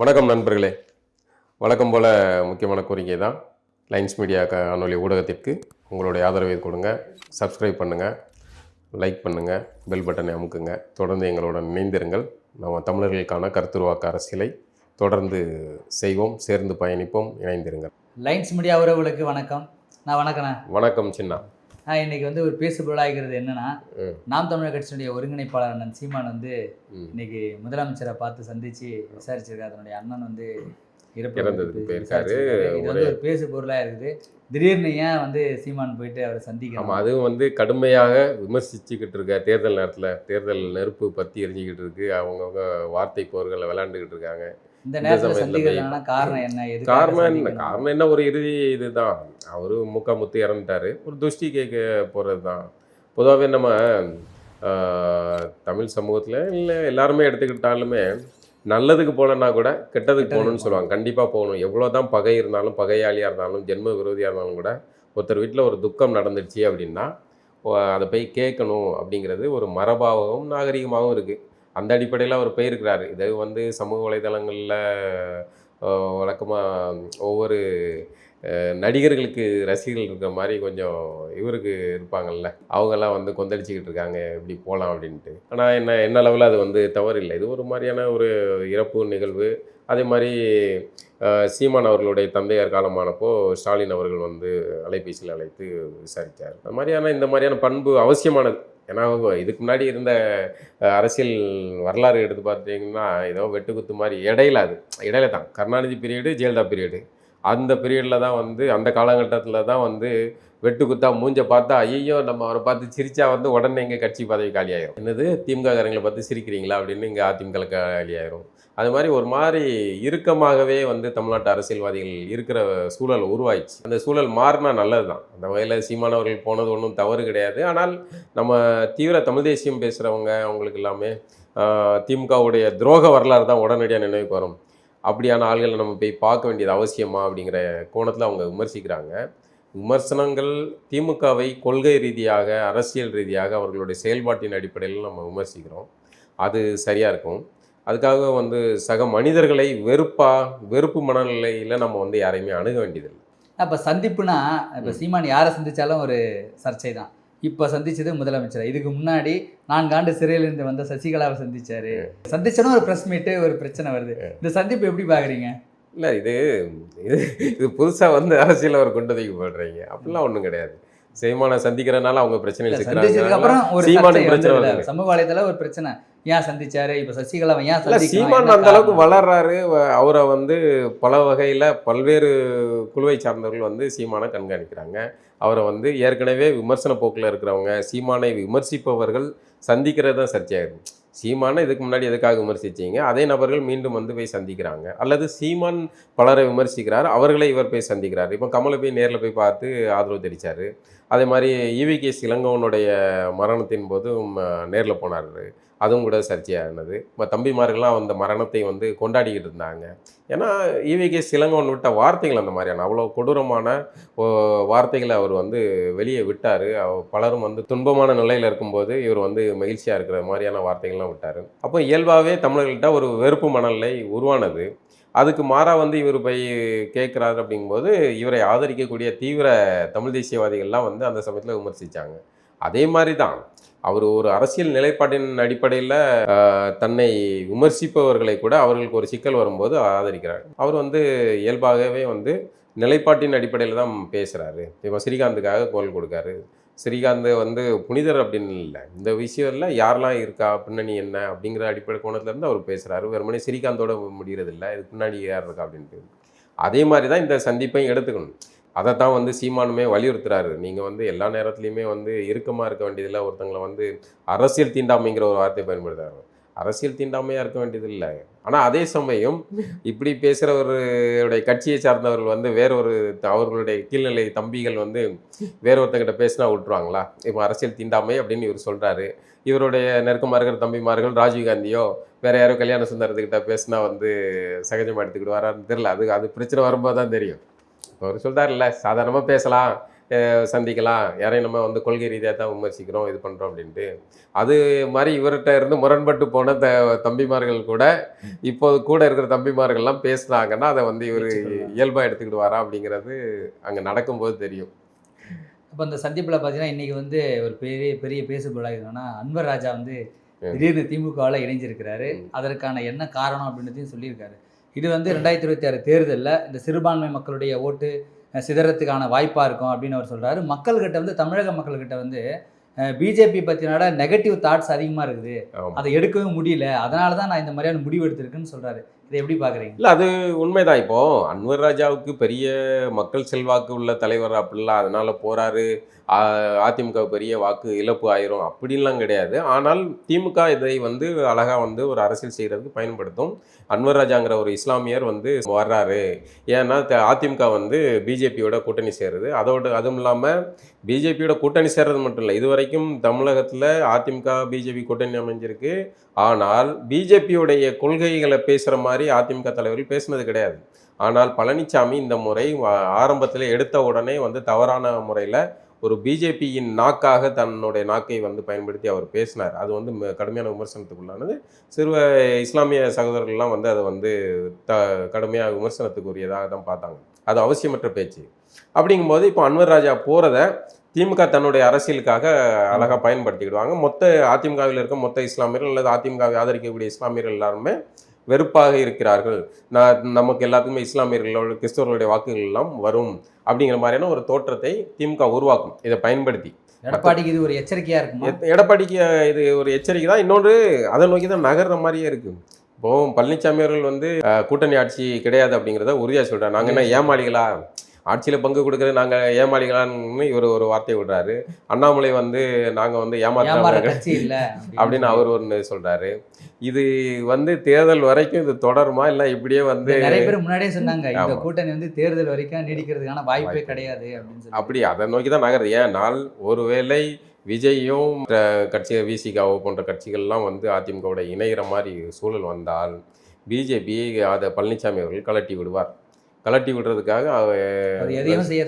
வணக்கம் நண்பர்களே. வழக்கம் போல் முக்கியமான கோரிக்கை தான். லைன்ஸ் மீடியா காணொலி ஊடகத்திற்கு உங்களுடைய ஆதரவை கொடுங்க. சப்ஸ்கிரைப் பண்ணுங்கள் லைக் பண்ணுங்கள் பெல் பட்டனை அமுக்குங்க. தொடர்ந்து எங்களுடன் இணைந்திருங்கள். நம்ம தமிழர்களுக்கான கருத்துருவாக்க அரசியலை தொடர்ந்து செய்வோம் சேர்ந்து பயணிப்போம் இணைந்திருங்கள். லைன்ஸ் மீடியா உறவுகளுக்கு வணக்கம். நான் வணக்கண்ணா. வணக்கம் சின்னா. இன்னைக்கு வந்து ஒரு பேசு பொருளாகிறது என்னன்னா. நாம் தமிழர் கட்சியினுடைய ஒருங்கிணைப்பாளர் அண்ணன் சீமான் வந்து. இன்னைக்கு முதலமைச்சரை பார்த்து சந்திச்சு விசாரிச்சிருக்காரு தன்னுடைய அண்ணன் வந்து இறப்பு. இது வந்து ஒரு பேசு பொருளா இருக்குது திடீர்னு ஏன் வந்து சீமான் போயிட்டு அவரை சந்திக்கணும் அதுவும் வந்து கடுமையாக விமர்சிச்சுக்கிட்டு இருக்க தேர்தல் நேரத்தில் தேர்தல் நெருப்பு பற்றி எரிஞ்சிக்கிட்டு இருக்கு அவங்கவுங்க வார்த்தை போர்களை விளையாண்டுக்கிட்டு இருக்காங்க இந்த நேரத்தில் சமயத்துல சந்திக்கிறதுனா காரணம் என்ன? எதுக்காக காரணம் என்ன? காரணம் என்ன? ஒரு இறுதி இதுதான். அவரு முக்கா முத்து இறந்துட்டாரு. ஒரு துஷ்டி கேட்க போகிறது தான் பொதுவாகவே நம்ம தமிழ் சமூகத்தில் இல்லை எல்லாருமே எடுத்துக்கிட்டாலுமே நல்லதுக்கு போகலன்னா கூட கெட்டதுக்கு போகணும்னு சொல்லுவாங்க. கண்டிப்பாக போகணும். எவ்வளோ தான் பகை இருந்தாலும் பகையாளியாக இருந்தாலும் ஜென்ம விரோதியாக இருந்தாலும் கூட ஒருத்தர் வீட்டில் ஒரு துக்கம் நடந்துடுச்சு அப்படின்னா அதை போய் கேட்கணும் அப்படிங்கிறது ஒரு மரபாகவும் நாகரிகமாகவும் இருக்குது அந்த அடிப்படையில் அவர் போயிருக்கிறார். இது வந்து சமூக வலைதளங்களில் வழக்கமாக ஒவ்வொரு நடிகர்களுக்கு ரசிகர்கள் இருக்கிற மாதிரி கொஞ்சம் இவருக்கு இருப்பாங்கல்ல. அவங்கெல்லாம் வந்து கொந்தளிச்சிக்கிட்டு இருக்காங்க இப்படி போகலாம் அப்படின்ட்டு. ஆனால் என்ன என்ன அளவில் அது வந்து தவறு இல்லை இது ஒரு மாதிரியான ஒரு இறப்பு நிகழ்வு. அதே மாதிரி சீமான் அவர்களுடைய தந்தையார் காலமானப்போ ஸ்டாலின் அவர்கள் வந்து அலைபேசியில் அழைத்து விசாரித்தார் அது மாதிரியான இந்த மாதிரியான பண்பு அவசியமானது. ஏன்னா இதுக்கு முன்னாடி இருந்த அரசியல் வரலாறு எடுத்து பார்த்தீங்கன்னா ஏதோ வெட்டுக்குத்து மாதிரி இடையில அது இடையில தான். கருணாநிதி பீரியடு ஜெயலலிதா பீரியடு அந்த பீரியடில் தான் வந்து அந்த காலகட்டத்தில் தான் வந்து வெட்டுக்குத்தா மூஞ்ச பார்த்தா ஐயோ நம்ம அவரை பார்த்து சிரிச்சா வந்து உடனே இங்கே கட்சி பதவி காலியாயிரும். என்னது திமுக காரங்களை பார்த்து சிரிக்கிறீங்களா அப்படின்னு இங்கே அதிமுக காலியாயிரும். அது மாதிரி ஒரு மாதிரி இறுக்கமாகவே வந்து தமிழ்நாட்டு அரசியல்வாதிகள் இருக்கிற சூழல் உருவாயிடுச்சு. அந்த சூழல் மாறினா நல்லது தான் அந்த வகையில் சீமானவர்கள் போனது ஒன்றும் தவறு கிடையாது. ஆனால் நம்ம தீவிர தமிழ் தேசியம் பேசுகிறவங்க அவங்களுக்கு எல்லாமே திமுகவுடைய துரோக வரலாறு தான் உடனடியாக நினைவுக்கு வரும். அப்படியான ஆள்களை நம்ம போய் பார்க்க வேண்டியது அவசியமா அப்படிங்கிற கோணத்தில் அவங்க விமர்சிக்கிறாங்க. விமர்சனங்கள் திமுகவை கொள்கை ரீதியாக அரசியல் ரீதியாக அவர்களுடைய செயல்பாட்டின் அடிப்படையில் நம்ம விமர்சிக்கிறோம். அது சரியாக இருக்கும். அதுக்காக வந்து சக மனிதர்களை வெறுப்பா வெறுப்பு மனநிலையில் நம்ம வந்து யாரையுமே அணுக வேண்டியதில்லை. அப்ப சந்திப்புனா இப்ப. சீமான் யாரை சந்திச்சாலும் ஒரு சர்ச்சை தான் இப்ப சந்திச்சது முதலமைச்சர். இதுக்கு முன்னாடி நான்காண்டு சிறையில இருந்து வந்த சசிகலாவை சந்திச்சாரு. சந்திச்சனும் ஒரு பிரஸ் மீட்டு ஒரு பிரச்சனை வருது. இந்த சந்திப்பு எப்படி பாக்குறீங்க? இல்லை இது இது இது புதுசாக வந்து அரசியல் அவர் கொண்டு தூக்கி போடுறீங்க. அப்படிலாம் ஒன்றும் கிடையாது. செய்மான சந்திக்கிறனால அவங்க பிரச்சனையில் சிக்கிறாங்க. ஒரு. சமூக வலைதள ஒரு பிரச்சனை. ஏன் சந்திச்சாரு? இப்ப சசிகலாவை ஏன்? சீமான் அந்த அளவுக்கு? வளர்றாரு. அவரை வந்து பல வகையில் பல்வேறு குழுவை சார்ந்தவர்கள் வந்து சீமானை கண்காணிக்கிறாங்க. அவரை வந்து ஏற்கனவே விமர்சன போக்கில் இருக்கிறவங்க சீமானை விமர்சிப்பவர்கள் சந்திக்கிறது தான் சர்ச்சையாகும் சீமானை இதுக்கு முன்னாடி எதுக்காக விமர்சிச்சீங்க? அதே நபர்கள் மீண்டும் வந்து போய் சந்திக்கிறாங்க. அல்லது சீமான் பலரை விமர்சிக்கிறார் அவர்களை இவர் போய் சந்திக்கிறார். இப்போ கமலை போய் நேரில் போய் பார்த்து ஆதரவு தெரிவித்தார் அதே மாதிரி ஈவி கே இளங்கவனுடைய மரணத்தின் போதும் நேரில் போனார். அதுவும் கூட சர்ச்சையானது. இப்போ தம்பிமார்கள்லாம் அந்த மரணத்தை வந்து கொண்டாடிக்கிட்டு இருந்தாங்க. ஏன்னா ஈவிகே சிலங்கோன் விட்ட வார்த்தைகள் அந்த மாதிரியான அவ்வளோ கொடூரமான வார்த்தைகளை அவர் வந்து வெளியே விட்டார். பலரும் வந்து துன்பமான நிலையில் இருக்கும்போது இவர் வந்து மகிழ்ச்சியாக இருக்கிற மாதிரியான வார்த்தைகள்லாம் விட்டார். அப்போ இயல்பாகவே தமிழர்கள்ட்ட ஒரு வெறுப்பு மனநிலை உருவானது. அதுக்கு மாறாக வந்து இவர் போய் கேட்குறாரு அப்படிங்கும்போது இவரை ஆதரிக்கக்கூடிய தீவிர தமிழ் தேசியவாதிகள்லாம் வந்து அந்த சமயத்தில் விமர்சித்தாங்க அதே மாதிரி தான். அவர் ஒரு அரசியல் நிலைப்பாட்டின் அடிப்படையில் தன்னை விமர்சிப்பவர்களை கூட அவர்களுக்கு ஒரு சிக்கல் வரும்போது ஆதரிக்கிறார். அவர் வந்து இயல்பாகவே வந்து நிலைப்பாட்டின் அடிப்படையில் தான் பேசுகிறாரு இப்போ ஸ்ரீகாந்துக்காக குரல் கொடுக்காரு. ஸ்ரீகாந்த் வந்து புனிதர் அப்படின்னு இல்லை. இந்த விஷயத்தில் யாரெல்லாம் இருக்கா? பின்னணி என்ன? அப்படிங்கிற அடிப்படை கோணத்துலேருந்து அவர் பேசுகிறாரு வெறுமனே ஸ்ரீகாந்தோட முடிகிறது இல்லை இதுக்கு பின்னாடி யார் இருக்கா அப்படின்ட்டு. அதே மாதிரி தான் இந்த சந்திப்பையும் எடுத்துக்கணும். அதை தான் வந்து சீமானுமே வலியுறுத்துறாரு. நீங்கள் வந்து எல்லா நேரத்துலையுமே வந்து இறுக்கமாக இருக்க வேண்டியதில்லை. ஒருத்தங்களை வந்து அரசியல் தீண்டாமைங்கிற ஒரு வார்த்தையை பயன்படுத்துறாரு. அரசியல் தீண்டாமையாக இருக்க வேண்டியதில்லை. ஆனால் அதே சமயம் இப்படி பேசுகிறவருடைய கட்சியை சார்ந்தவர்கள் வந்து வேறொரு அவர்களுடைய கீழ்நிலை தம்பிகள் வந்து வேற ஒருத்தங்கிட்ட பேசினா விட்டுருவாங்களா? இப்போ அரசியல் தீண்டாமை அப்படின்னு இவர் சொல்கிறாரு இவருடைய நெருக்கமாக இருக்கிற தம்பிமார்கள் ராஜீவ்காந்தியோ வேற யாரோ கல்யாண சுந்தரத்துக்கிட்ட பேசினா வந்து சகஜமாக எடுத்துக்கிட்டு வராருன்னு தெரில அது அது பிரச்சனை வரும்போது தான் தெரியும். அவர் சொல்கிறாருல்ல சாதாரணமாக பேசலாம் சந்திக்கலாம் யாரையும் நம்ம வந்து கொள்கை ரீதியாக தான் விமர்சிக்கிறோம் இது பண்ணுறோம் அப்படின்ட்டு அது மாதிரி இவர்கிட்ட இருந்து முரண்பட்டு போன த தம்பிமார்கள் கூட இப்போ கூட இருக்கிற தம்பிமார்கள்லாம் பேசுனாங்கன்னா அதை வந்து இவர். இயல்பாக எடுத்துக்கிட்டு வரா அப்படிங்கிறது அங்கே நடக்கும்போது தெரியும் இப்போ இந்த சந்திப்பில் பார்த்தீங்கன்னா இன்னைக்கு வந்து ஒரு பெரிய பெரிய பேசு பொருளாக என்னன்னா அன்வர் ராஜா வந்து. திடீர்னு திமுகவில் இணைஞ்சிருக்கிறாரு. அதற்கான என்ன காரணம் அப்படின்றதையும் சொல்லியிருக்காரு இது வந்து ரெண்டாயிரத்தி இருபத்தி ஆறு தேர்தலில் இந்த சிறுபான்மை மக்களுடைய ஓட்டு சிதறத்துக்கான வாய்ப்பாக இருக்கும் அப்படின்னு அவர் சொல்கிறாரு மக்கள்கிட்ட வந்து தமிழக மக்கள்கிட்ட வந்து பிஜேபி பற்றினோட நெகட்டிவ் தாட்ஸ் அதிகமாக இருக்குது. அதை எடுக்கவே முடியல. அதனால தான் நான் இந்த மாதிரியான முடிவு எடுத்திருக்கேன்னு சொல்கிறாரு இதை எப்படி பார்க்குறீங்க? இல்லை அது உண்மைதான். இப்போ அன்வர் ராஜாவுக்கு பெரிய மக்கள் செல்வாக்கு உள்ள தலைவர் அப்படிலாம் அதனால போகிறாரு அதிமுக பெரிய வாக்கு இழப்பு ஆயிரும் அப்படின்லாம் கிடையாது. ஆனால் திமுக இதை வந்து அழகாக வந்து ஒரு அரசியல் செய்கிறதுக்கு பயன்படுத்தும். அன்வர் ராஜாங்கிற ஒரு இஸ்லாமியர் வந்து வர்றாரு. ஏன்னா த- அதிமுக வந்து பிஜேபியோட கூட்டணி சேருது. அதோட அதுவும் இல்லாமல் பிஜேபியோட கூட்டணி சேர்றது மட்டும் இல்லை இது வரைக்கும் தமிழகத்தில் அதிமுக பிஜேபி கூட்டணி அமைஞ்சிருக்கு. ஆனால் பிஜேபியுடைய கொள்கைகளை பேசுகிற மாதிரி மாதிரி அதிமுக தலைவர்கள் பேசினது கிடையாது. ஆனால் பழனிசாமி இந்த முறை ஆரம்பத்தில் எடுத்த உடனே வந்து தவறான முறையில் ஒரு பிஜேபியின் நாக்காக தன்னுடைய நாக்கை வந்து பயன்படுத்தி அவர் பேசினார். அது வந்து ம- கடுமையான விமர்சனத்துக்குள்ளானது. சிறுவ இஸ்லாமிய சகோதரர்கள்லாம் வந்து அதை வந்து த கடுமையாக விமர்சனத்துக்குரியதாக தான் பார்த்தாங்க. அது அவசியமற்ற பேச்சு. அப்படிங்கும்போது இப்போ அன்வர் ராஜா போகிறத திமுக தன்னுடைய அரசியலுக்காக அழகாக பயன்படுத்திக்கிடுவாங்க. மொத்த அதிமுகவில் இருக்க மொத்த இஸ்லாமியர்கள் அல்லது அதிமுகவை ஆதரிக்கக்கூடிய இஸ்லாமியர்கள் எல்லாருமே வெறுப்பாக இருக்கிறார்கள். நான் நமக்கு எல்லாத்துக்குமே இஸ்லாமியர்களோட கிறிஸ்தவர்களுடைய வாக்குகள் எல்லாம் வரும் அப்படிங்கிற மாதிரியான ஒரு தோற்றத்தை திமுக உருவாக்கும். இதை பயன்படுத்தி. எடப்பாடிக்கு இது ஒரு எச்சரிக்கையாக இருக்குமா? எடப்பாடிக்கு இது ஒரு எச்சரிக்கை தான். இன்னொன்று அதை நோக்கி தான் நகர்ற மாதிரியே இருக்கு. இப்போ பழனிசாமி அவர்கள் வந்து கூட்டணி ஆட்சி கிடையாது அப்படிங்கிறத உறுதியாக சொல்றாரு. நாங்கள் என்ன ஏமாளிகளா? ஆட்சியில் பங்கு கொடுக்குறது நாங்கள் ஏமாளிகளான்னு இவர் ஒரு வார்த்தையை விடுறாரு. அண்ணாமலை வந்து நாங்கள் வந்து ஏமாற ஏமாற்ற இல்லை அப்படின்னு. அவர் ஒன்று சொல்றாரு. இது வந்து தேர்தல் வரைக்கும் இது தொடருமா? இல்லை இப்படியே வந்து நிறைய பேர் முன்னாடியே சொன்னாங்க இந்த. கூட்டணி வந்து தேர்தல் வரைக்கும் நீடிக்கிறதுக்கான வாய்ப்பே. கிடையாது அப்படின்னு அப்படி அதை நோக்கி தான் நகருது. ஏன்னால் ஒருவேளை விஜயும் கட்சி விசிகாவோ போன்ற கட்சிகள்லாம் வந்து அதிமுகவோட இணைகிற மாதிரி சூழல் வந்தால் பிஜேபி அதை பழனிசாமி அவர்கள் கலட்டி விடுவார். கலட்டி விடுறதுக்காக எதையும் செய்ய.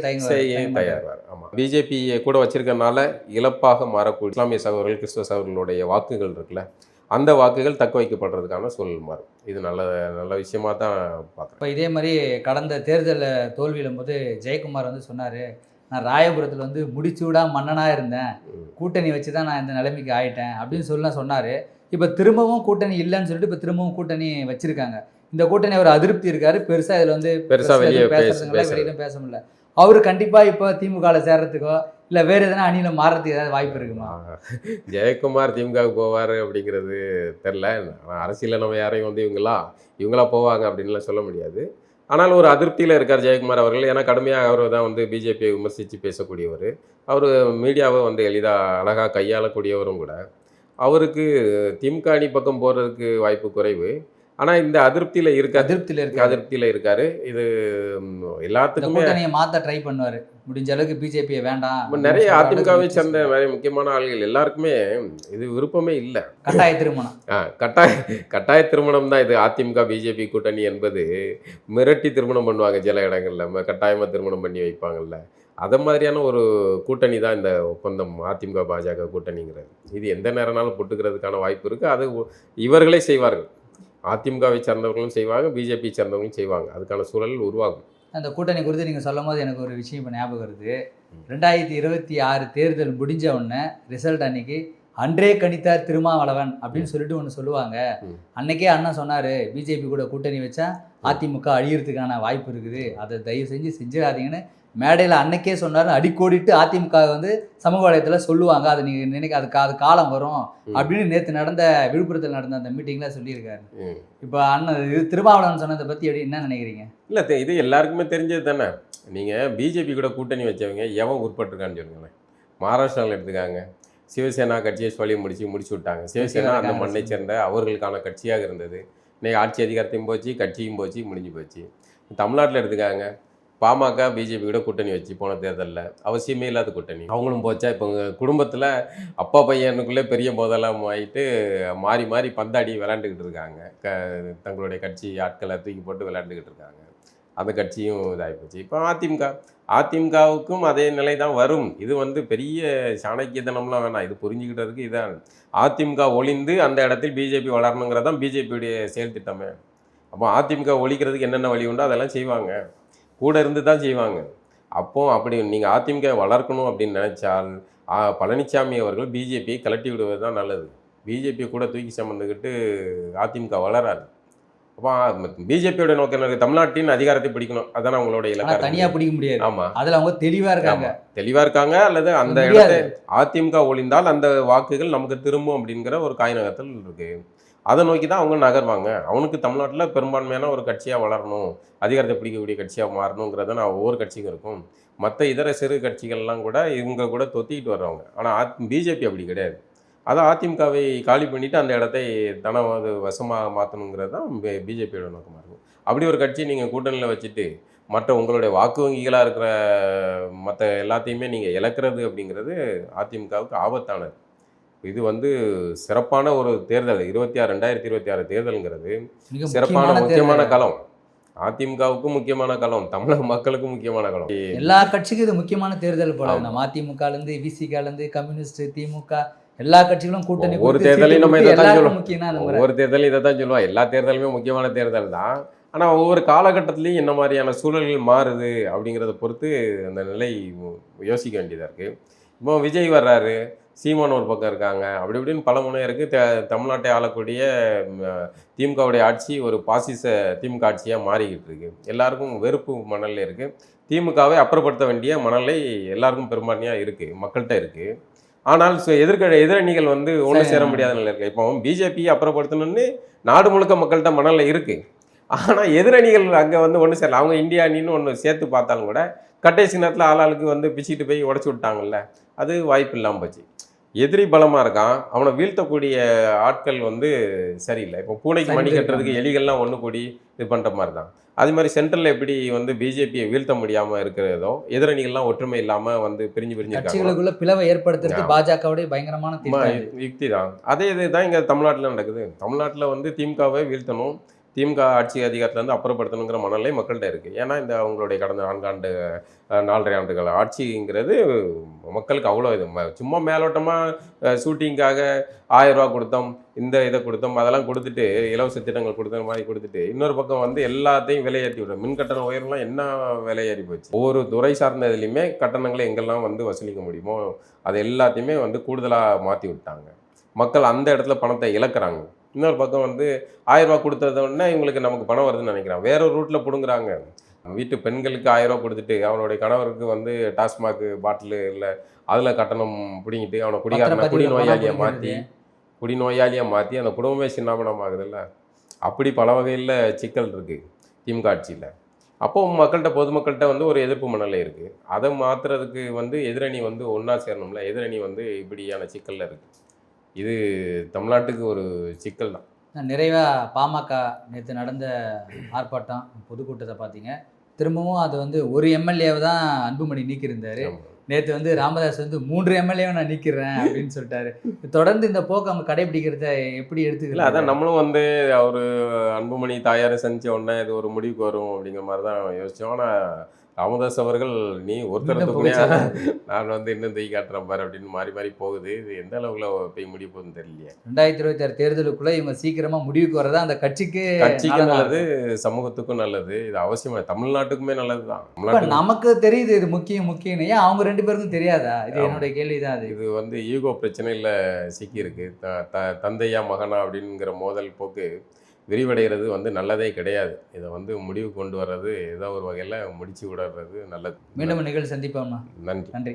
தயார்வார் ஆமாம் பிஜேபி கூட வச்சிருக்கனால இழப்பாக மாறக்கூடிய இஸ்லாமிய சகோதரர்கள் கிறிஸ்துவ சகோதரர்களுடைய வாக்குகள் இருக்குல்ல அந்த வாக்குகள் தக்க வைக்கப்படுறதுக்கான சூழல் மாறும். இது நல்ல நல்ல விஷயமா தான் பார்க்குறேன். இப்போ இதே மாதிரி கடந்த தேர்தலில் தோல்வியிலும் போது ஜெயக்குமார் வந்து சொன்னார் நான் ராயபுரத்தில் வந்து முடிச்சூடா மன்னனாக இருந்தேன். கூட்டணி வச்சு தான் நான் இந்த நிலைமைக்கு ஆயிட்டேன். அப்படின்னு சொல்லலாம் சொன்னார். இப்போ திரும்பவும் கூட்டணி இல்லைன்னு சொல்லிட்டு இப்போ திரும்பவும் கூட்டணி வச்சிருக்காங்க. இந்த கூட்டணி அவர் அதிருப்தி இருக்காரு. பெருசாக இதில் வந்து பெருசா வெளியே பேச- பேசுறதுங்களா பேச முடியல. அவர் கண்டிப்பாக இப்போ திமுகவில் சேர்றதுக்கோ இல்லை வேறு எதனா அணியில் மாறதுக்கு ஏதாவது வாய்ப்பு இருக்குமா. ஜெயக்குமார் திமுகவுக்கு போவார் அப்படிங்கிறது தெரில அரசியலில் நம்ம யாரையும் வந்து இவங்களா இவங்களா போவாங்க அப்படின்லாம் சொல்ல முடியாது. ஆனால் ஒரு அதிருப்தியில் இருக்கார் ஜெயக்குமார் அவர்கள். ஏன்னா கடுமையாக அவர் தான் வந்து பிஜேபியை விமர்சித்து பேசக்கூடியவர். அவர் மீடியாவை வந்து எளிதாக அழகாக கையாளக்கூடியவரும் கூட. அவருக்கு திமுக அணி பக்கம் போகிறதுக்கு வாய்ப்பு குறைவு. ஆனால் இந்த அதிருப்தியில் இருக்காரு அதிருப்தியில் இருக்காரு. அதிருப்தியில் இருக்காரு. இது எல்லாத்துக்குமே கூட்டணியை மாற்ற ட்ரை பண்ணுவார். முடிஞ்ச அளவுக்கு பிஜேபியை வேண்டாம். நிறைய அதிமுகவை சேர்ந்த நிறைய முக்கியமான ஆள்கள் எல்லாருக்குமே இது விருப்பமே இல்லை. கட்டாய திருமணம். ஆ, கட்டாய கட்டாய திருமணம் தான் இது அதிமுக பிஜேபி கூட்டணி என்பது. மிரட்டி திருமணம் பண்ணுவாங்க சில இடங்கள்ல. ம- கட்டாயமா திருமணம் பண்ணி வைப்பாங்கல்ல. அத மாதிரியான ஒரு கூட்டணி தான் இந்த ஒப்பந்தம் அதிமுக பாஜக கூட்டணிங்கிறது. இது எந்த நேரம்னாலும் போட்டுக்கிறதுக்கான வாய்ப்பு இருக்கு. அது இவர்களே செய்வார்கள். அதிமுகவை சேர்ந்தவர்களும் செய்வாங்க பிஜேபி சேர்ந்தவங்களும் செய்வாங்க. அதுக்கான சூழல் உருவாகும். அந்த கூட்டணி குறித்து நீங்கள் சொல்லும் போது எனக்கு ஒரு விஷயம் இப்போ ஞாபகம் வருது. ரெண்டாயிரத்தி இருபத்தி ஆறு தேர்தல் முடிஞ்ச உடனே ரிசல்ட் அன்னைக்கு அன்றே கணித்தார் திருமாவளவன் அப்படின்னு சொல்லிட்டு ஒன்று சொல்லுவாங்க. அன்னைக்கே அண்ணன் சொன்னார் பிஜேபி கூட கூட்டணி வச்சா அதிமுக அழியறதுக்கான வாய்ப்பு இருக்குது. அதை தயவு செஞ்சு செஞ்சிடாதீங்கன்னு மேடையில் அன்னைக்கே சொன்னார் அடிக்கோடிட்டு அதிமுக வந்து சமூக வலையத்தில் சொல்லுவாங்க அதை நீங்கள் நினைக்க அது கா- அது காலம் வரும். அப்படின்னு நேற்று நடந்த விழுப்புரத்தில் நடந்த அந்த மீட்டிங்கில் சொல்லியிருக்காரு. இப்போ அண்ணன் இது திருமாவளவன் சொன்னதை பற்றி எப்படி என்ன நினைக்கிறீங்க? இல்ல இது எல்லாருக்குமே தெரிஞ்சது தானே. நீங்க பிஜேபி கூட கூட்டணி வச்சவங்க எவன் உட்பட்டிருக்கான்னு சொல்லுங்களேன். மகாராஷ்டிராவில் எடுத்துக்காங்க. சிவசேனா கட்சியை சொல்லி முடிச்சு முடிச்சு விட்டாங்க. சிவசேனா அந்த. மண்ணை சேர்ந்த அவர்களுக்கான கட்சியாக இருந்தது. இன்னைக்கு ஆட்சி அதிகாரத்தையும் போச்சு கட்சியும் போச்சு முடிஞ்சு போச்சு. தமிழ்நாட்டில் எடுத்துக்காங்க. பாமக பிஜேபி கூட கூட்டணி வச்சு போன தேர்தலில். அவசியமே இல்லாத கூட்டணி. அவங்களும் போச்சா? இப்போ குடும்பத்தில் அப்பா பையனுக்குள்ளே பெரிய போதெல்லாம் ஆகிட்டு மாறி மாறி பந்தாடி விளாண்டுக்கிட்டு இருக்காங்க. க தங்களுடைய கட்சி ஆட்களை தூக்கி போட்டு விளாண்டுக்கிட்டு இருக்காங்க. அந்த கட்சியும் இதாகி போச்சு. இப்போ அதிமுக அதிமுகவுக்கும் அதே நிலை தான் வரும். இது வந்து பெரிய சாணக்கியதனம்லாம் வேணாம். இது புரிஞ்சுக்கிட்டதுக்கு இதான். அதிமுக ஒளிந்து அந்த இடத்தில் பிஜேபி வளரணுங்கிறதான் பிஜேபியுடைய செயல் திட்டமே அப்போ அதிமுக ஒழிக்கிறதுக்கு என்னென்ன வழி உண்டோ அதெல்லாம் செய்வாங்க. கூட இருந்து தான் செய்வாங்க. அப்போ அப்படி நீங்கள் அதிமுக வளர்க்கணும் அப்படின்னு நினைச்சால் பழனிசாமி அவர்கள் பிஜேபியை கலட்டி விடுவது தான் நல்லது. பிஜேபியை கூட தூக்கி சமந்துக்கிட்டு அதிமுக வளராது. அப்போ பிஜேபியோட நோக்கம்? தமிழ்நாட்டின் அதிகாரத்தை பிடிக்கணும். அதான் அவங்களோட ஆனா இலக்கா தனியா பிடிக்க முடியாது. ஆமா. அதுல அவங்க தெளிவா இருக்காங்க. ஆமா. தெளிவா இருக்காங்க அல்லது அந்த. இடத்தை அதிமுக ஒளிந்தால் அந்த வாக்குகள் நமக்கு திரும்பும் அப்படிங்கிற ஒரு காய்நகத்தில் இருக்கு. அதை நோக்கி தான் அவங்க நகர்வாங்க. அவனுக்கு தமிழ்நாட்டில் பெரும்பான்மையான ஒரு கட்சியாக வளரணும் அதிகாரத்தை பிடிக்கக்கூடிய கட்சியாக மாறணுங்கிறத நான் ஒவ்வொரு கட்சிக்கும் இருக்கும். மற்ற இதர சிறு கட்சிகள்லாம் கூட இவங்க கூட தொத்திக்கிட்டு வர்றவங்க. ஆனால் பிஜேபி அப்படி கிடையாது. அதான் அதிமுகவை காலி பண்ணிவிட்டு அந்த இடத்தை தனது வசமாக மாற்றணுங்கிறது தான் பிஜேபியோட நோக்கமாக இருக்கும். அப்படி ஒரு கட்சி நீங்கள் கூட்டணியில் வச்சுட்டு மற்ற உங்களுடைய வாக்கு வங்கிகளாக இருக்கிற மற்ற எல்லாத்தையுமே நீங்கள் இழக்கிறது அப்படிங்கிறது அதிமுகவுக்கு ஆபத்தானது. இது வந்து சிறப்பான ஒரு தேர்தல் இருபத்தி ஆறு ரெண்டாயிரத்தி இருபத்தி ஆறு தேர்தலுங்கிறது. சிறப்பான முக்கியமான தேர்தல். களம். அதிமுகவுக்கும் முக்கியமான களம் தமிழக மக்களுக்கும் முக்கியமான களம். எல்லா கட்சிக்கும் இது முக்கியமான தேர்தல் போல. நம்ம இருந்து விசிக இருந்து கம்யூனிஸ்ட் திமுக எல்லா கட்சிகளும் கூட்டணி கொடுத்து தேர்தலையும் நம்ம இதை தான் சொல்லுவோம். ஒவ்வொரு தேர்தலும் இதை தான் சொல்லுவா எல்லா தேர்தலுமே முக்கியமான தேர்தல் தான். ஆனால் ஒவ்வொரு காலகட்டத்திலையும் என்ன மாதிரியான சூழல்கள் மாறுது அப்படிங்கிறத பொறுத்து அந்த நிலை யோசிக்க வேண்டியதாக இருக்குது இப்போ விஜய் வர்றாரு. சீமான் ஒரு பக்கம் இருக்காங்க. அப்படி இப்படின்னு பல முனை இருக்குது த தமிழ்நாட்டை ஆளக்கூடிய திமுகவுடைய ஆட்சி ஒரு பாசிச திமுக ஆட்சியாக மாறிக்கிட்டு இருக்கு. எல்லாருக்கும் வெறுப்பு மணலில் இருக்குது திமுகவை அப்புறப்படுத்த வேண்டிய மணலை எல்லாருக்கும் பெரும்பான்மையாக இருக்குது மக்கள்கிட்ட இருக்குது ஆனால் எதிர்க்க எதிரணிகள் வந்து ஒன்று சேர. முடியாத நிலை இருக்கு. இப்போ பிஜேபி அப்புறப்படுத்தணும்னு நாடு முழுக்க மக்கள்கிட்ட மணலில் இருக்குது ஆனால் எதிரணிகள் அங்கே வந்து ஒன்று சேரல. அவங்க இந்தியா அணின்னு ஒன்று சேர்த்து பார்த்தாலும் கூட கடைசி நேரத்தில் ஆளாளுக்கு வந்து பிச்சுக்கிட்டு போய் உடச்சி விட்டாங்கல்ல. அது வாய்ப்பு இல்லாமல் போச்சு. எதிரி பலமாக இருக்கான். அவனை வீழ்த்தக்கூடிய ஆட்கள் வந்து சரியில்லை. இப்போ பூனைக்கு மணி கட்டுறதுக்கு எலிகள்லாம் ஒன்று கூடி இது பண்ணுற மாதிரி தான் அது மாதிரி சென்ட்ரலில் எப்படி வந்து பிஜேபியை வீழ்த்த முடியாமல் இருக்கிறதோ எதிரணிகள்லாம் ஒற்றுமை இல்லாமல் வந்து பிரிஞ்சு பிரிஞ்சு கட்சிகளுக்குள்ள பிளவை ஏற்படுத்துறது. பாஜகவுடைய பயங்கரமான. யுக்தி தான் அதே இது தான் இங்கே தமிழ்நாட்டில் நடக்குது. தமிழ்நாட்டில் வந்து திமுகவை வீழ்த்தணும். திமுக ஆட்சி அதிகாரத்திலேருந்து அப்புறப்படுத்தணுங்கிற மனநிலை மக்கள்கிட்ட இருக்குது ஏன்னா இந்த அவங்களுடைய கடந்த நான்காண்டு நாலரை ஆண்டுகள் ஆட்சிங்கிறது மக்களுக்கு அவ்வளோ இது. சும்மா மேலோட்டமாக ஷூட்டிங்காக ஆயிரம் ரூபா கொடுத்தோம் இந்த இதை கொடுத்தோம் அதெல்லாம் கொடுத்துட்டு இலவச திட்டங்கள் கொடுத்த மாதிரி கொடுத்துட்டு இன்னொரு பக்கம் வந்து எல்லாத்தையும் விலையேற்றி விடும் மின் கட்டண உயரம்லாம் என்ன விலையேறி போச்சு? ஒவ்வொரு துறை சார்ந்த இதுலையுமே கட்டணங்களை எங்கெல்லாம் வந்து வசூலிக்க முடியுமோ அது எல்லாத்தையுமே வந்து கூடுதலாக மாற்றி விட்டாங்க. மக்கள் அந்த இடத்துல பணத்தை இழக்கிறாங்க. இன்னொரு பக்கம் வந்து ஆயிரம் ரூபாய் கொடுத்தத உடனே இவங்களுக்கு நமக்கு பணம் வருதுன்னு நினைக்கிறாங்க. வேற ஒரு ரூட்டில் பிடுங்குறாங்க. வீட்டு பெண்களுக்கு ஆயிரம் ரூபாய் கொடுத்துட்டு அவனுடைய கணவருக்கு வந்து டாஸ்மாக் பாட்டில் இல்லை அதில் கட்டணம் பிடிங்கிட்டு அவனை குடிகாரனை பத்திரப்பதிவுல குடி பணம் நோயாளியை பிடுங்குறது. மாற்றி குடி நோயாளியாக மாற்றி அந்த குடும்பமே சின்னாபனம் ஆகுதுல்ல அப்படி பல வகையில் சிக்கல் இருக்குது திமுக ஆட்சியில் அப்போ மக்கள்கிட்ட பொதுமக்கள்கிட்ட வந்து ஒரு எதிர்ப்பு மனநிலை இருக்குது அதை மாற்றுறதுக்கு வந்து எதிரணி வந்து ஒன்றா சேரணும்ல. எதிரணி வந்து இப்படியான சிக்கலில் இருக்குது இது தமிழ்நாட்டுக்கு ஒரு சிக்கல் தான். நிறைவா பாமக நேற்று நடந்த ஆர்ப்பாட்டம் பொதுக்கூட்டத்தை பார்த்தீங்க. திரும்பவும் அது வந்து ஒரு எம்எல்ஏவை தான் அன்புமணி நீக்கியிருந்தாரு. நேற்று வந்து ராமதாஸ் வந்து மூன்று எம்எல்ஏவை நான் நீக்கிறேன் அப்படின்னு சொல்லிட்டாரு. தொடர்ந்து இந்த போக்கு அவங்க கடைபிடிக்கிறத எப்படி எடுத்துக்கல அதான் நம்மளும் வந்து அவர் அன்புமணி தாயாரை சந்திச்ச உடனே இது ஒரு முடிவுக்கு வரும் அப்படிங்கிற மாதிரி தான் யோசிச்சோம். ஆனால் ராமதாஸ் அவர்கள் நீ ஒருத்தர் புகழ்ச்சி. நான் வந்து இன்னும் தூக்கி காட்டுறேன் பாரு அப்படின்னு மாறி மாறி போகுது. இது எந்த அளவுல போய் முடிய போகுதுன்னு தெரியலையே. ரெண்டாயிரத்தி இருபத்தி ஆறு தேர்தலுக்குள்ள இவங்க சீக்கிரமா முடிவுக்கு வரதா அந்த கட்சிக்கு கட்சிக்கு நல்லது. சமூகத்துக்கும் நல்லது. இது அவசியமா? தமிழ்நாட்டுக்குமே நல்லது தான் நமக்கு தெரியுது இது முக்கியம் முக்கியம் ஏன் அவங்க ரெண்டு பேருக்கும் தெரியாதா? இது. என்னுடைய கேள்விதான் அது. இது வந்து ஈகோ பிரச்சனையில் சிக்கியிருக்கு. த த தந்தையா மகனா அப்படிங்கிற மோதல் போக்கு. விரிவடைகிறது வந்து நல்லதே கிடையாது. இதை வந்து முடிவு கொண்டு வர்றது ஏதோ ஒரு வகையில் முடிச்சு விடுறது நல்லது. மீண்டும் நிகழ்ச்சி சந்திப்போம்னா நன்றி. நன்றி.